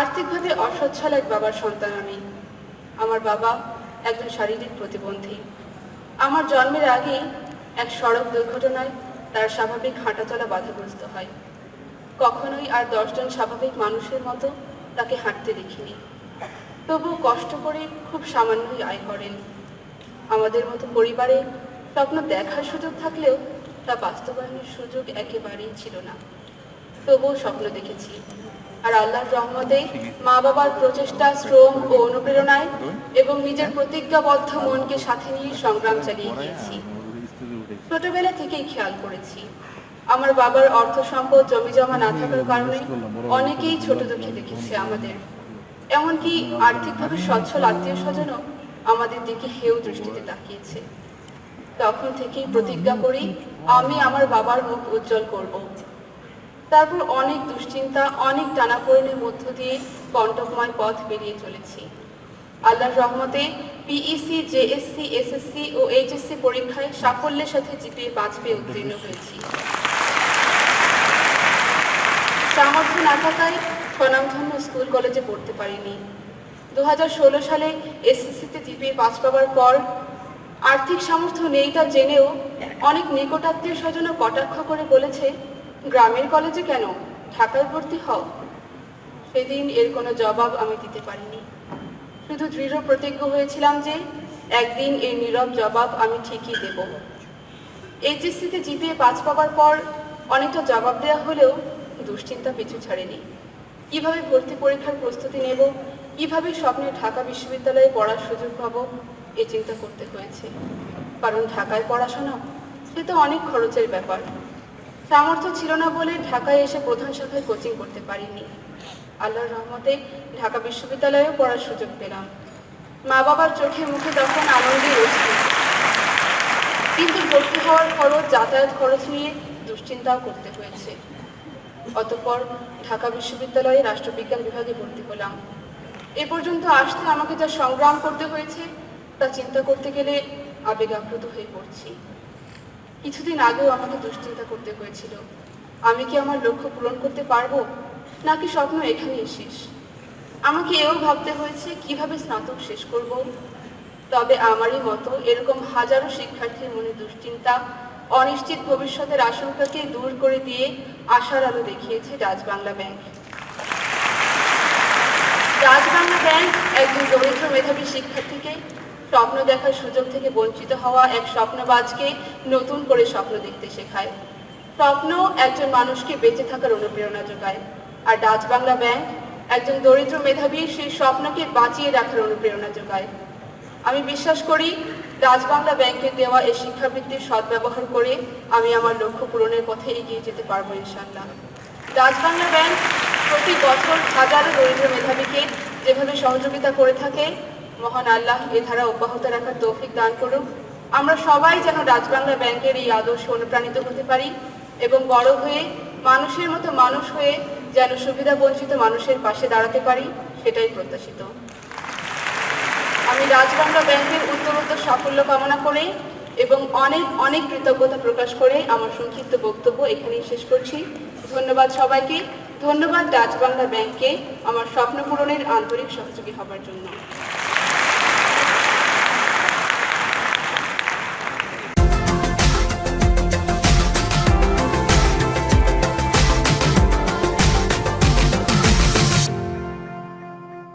আর্থিকভাবে অসচ্ছল এক বাবার সন্তান আমি। আমার বাবা একজন শারীরিক প্রতিবন্ধী। আমার জন্মের আগেই এক সড়ক দুর্ঘটনায় তার স্বাভাবিক হাঁটাচলা বাধাগ্রস্ত হয়। কখনোই আর দশজন স্বাভাবিক মানুষের মতো তাকে হাঁটতে দেখিনি। তবু কষ্ট করে খুব সামান্যই আয় করেন। আমাদের মতো পরিবারে স্বপ্ন দেখার সুযোগ থাকলেও তা বাস্তবায়নের সুযোগ একেবারেই ছিল না। তবুও স্বপ্ন দেখেছি। আর আল্লাহর রহমতে মা বাবার প্রচেষ্টা, শ্রম ও অনুপ্রেরণায় এবং নিজের প্রতিজ্ঞাবদ্ধ মনকে সাথে নিয়ে সংগ্রাম চালিয়ে গিয়েছি। ছোটবেলা থেকেই খেয়াল করেছি। আমার বাবার অর্থ সম্পদ জমি জমা না থাকার কারণে অনেকেই ছোট দুঃখে দেখেছে আমাদের। এমনকি আর্থিকভাবে সচ্ছল আত্মীয় স্বজনও আমাদের দিকে হেউ দৃষ্টিতে তাকিয়েছে। তখন থেকেই প্রতিজ্ঞা করি, আমি আমার বাবার মুখ উজ্জ্বল করব। তারপর অনেক দুশ্চিন্তা অনেক টানাপোড়েনের মধ্য দিয়ে কণ্টকময় পথ বেরিয়ে চলেছি। আল্লাহর রহমতে পিইসি জেএসসি এসএসসি ও এইচএসসি পরীক্ষায় সাফল্যের সাথে জিপিএ পাঁচ পেয়ে উত্তীর্ণ হয়েছি। সামর্থ্য না থাকায় স্বনামধন্য স্কুল কলেজে পড়তে পারিনি। দু হাজার ষোলো সালে এসএসসিতে জিপিএ পাস পাওয়ার পর আর্থিক সামর্থ্য নেই তা জেনেও অনেক নিকটাত্মীয় স্বজন কটাক্ষ করে বলেছে গ্রামের কলেজে কেন? ঢাকায় ভর্তি হও। সেদিন এর কোনো জবাব আমি দিতে পারিনি। শুধু দৃঢ় প্রতিজ্ঞ হয়েছিলাম যে, একদিন এর নীরব জবাব আমি ঠিকই দেব। এইচএসসিতে জিপিএ পাঁচ পাওয়ার পর অনেকটা জবাব দেওয়া হলেও দুশ্চিন্তা পিছু ছাড়েনি। কীভাবে ভর্তি পরীক্ষার প্রস্তুতি নেব? কীভাবে স্বপ্নে ঢাকা বিশ্ববিদ্যালয়ে পড়ার সুযোগ পাবো? এ চিন্তা করতে হয়েছে। কারণ ঢাকায় পড়াশোনা, সে তো অনেক খরচের ব্যাপার। সামর্থ্য ছিল না বলে ঢাকায় এসে প্রধান শাখায় কোচিং করতে পারিনি। আল্লাহর রহমতে ঢাকা বিশ্ববিদ্যালয়েও পড়ার সুযোগ পেলাম। মা বাবার চোখে মুখে তখন আনন্দে রয়েছে কিন্তু ভর্তি হওয়ার খরচ যাতায়াত খরচ নিয়ে দুশ্চিন্তাও করতে হয়েছে। অতঃপর ঢাকা বিশ্ববিদ্যালয়ে রাষ্ট্রবিজ্ঞান বিভাগে ভর্তি হলাম। এ পর্যন্ত আসতে আমাকে যা সংগ্রাম করতে হয়েছে, তা চিন্তা করতে গেলে আবেগ হয়ে পড়ছি। কিছুদিন আগেও আমাকে দুশ্চিন্তা করতে হয়েছিল। আমি কি আমার লক্ষ্য পূরণ করতে পারব, নাকি স্বপ্ন এখানেই শেষ? আমাকে এও ভাবতে হয়েছে, কীভাবে স্নাতক শেষ করব? তবে আমারই মতো এরকম হাজারো শিক্ষার্থীর মনে দুশ্চিন্তা, অনিশ্চিত ভবিষ্যতের আশঙ্কাকে দূর করে দিয়ে আশার আলো দেখিয়েছে ডাচ বাংলা ব্যাংক। ডাচ বাংলা ব্যাংক একজন দরিদ্র মেধাবী শিক্ষার্থীকে স্বপ্ন দেখার সুযোগ থেকে বঞ্চিত হওয়া এক স্বপ্নবাজকে নতুন করে স্বপ্ন দেখতে শেখায়। স্বপ্ন একজন মানুষকে বেঁচে থাকার অনুপ্রেরণা যোগায়। আর ডাচ বাংলা ব্যাংক একজন দরিদ্র মেধাবী সেই স্বপ্নকে বাঁচিয়ে রাখার অনুপ্রেরণা যোগায়। আমি বিশ্বাস করি, ডাচ বাংলা ব্যাংকের দেওয়া এই শিক্ষাবৃত্তির সদ্ব্যবহার করে আমি আমার লক্ষ্য পূরণের পথে এগিয়ে যেতে পারব ইনশাল্লাহ ডাচ বাংলা ব্যাংক প্রতি বছর হাজারো দরিদ্র মেধাবীকে যেভাবে সহযোগিতা করে থাকে মহান আল্লাহ, এ ধারা অব্যাহত রাখার তৌফিক দান করুক। আমরা সবাই যেন রাজবাংলা ব্যাংকের এই আদর্শে অনুপ্রাণিত হতে পারি এবং বড় হয়ে মানুষের মতো মানুষ হয়ে যেন সুবিধা বঞ্চিত মানুষের পাশে দাঁড়াতে পারি, সেটাই প্রত্যাশিত। আমি রাজবাংলা ব্যাংকের উত্তরোত্তর সাফল্য কামনা করে এবং অনেক অনেক কৃতজ্ঞতা প্রকাশ করে আমার সংক্ষিপ্ত বক্তব্য এখানেই শেষ করছি। ধন্যবাদ সবাইকে। ধন্যবাদ ডাচ বাংলা ব্যাংককে আমার স্বপ্ন পূরণের আন্তরিক সহযোগী হবার জন্য।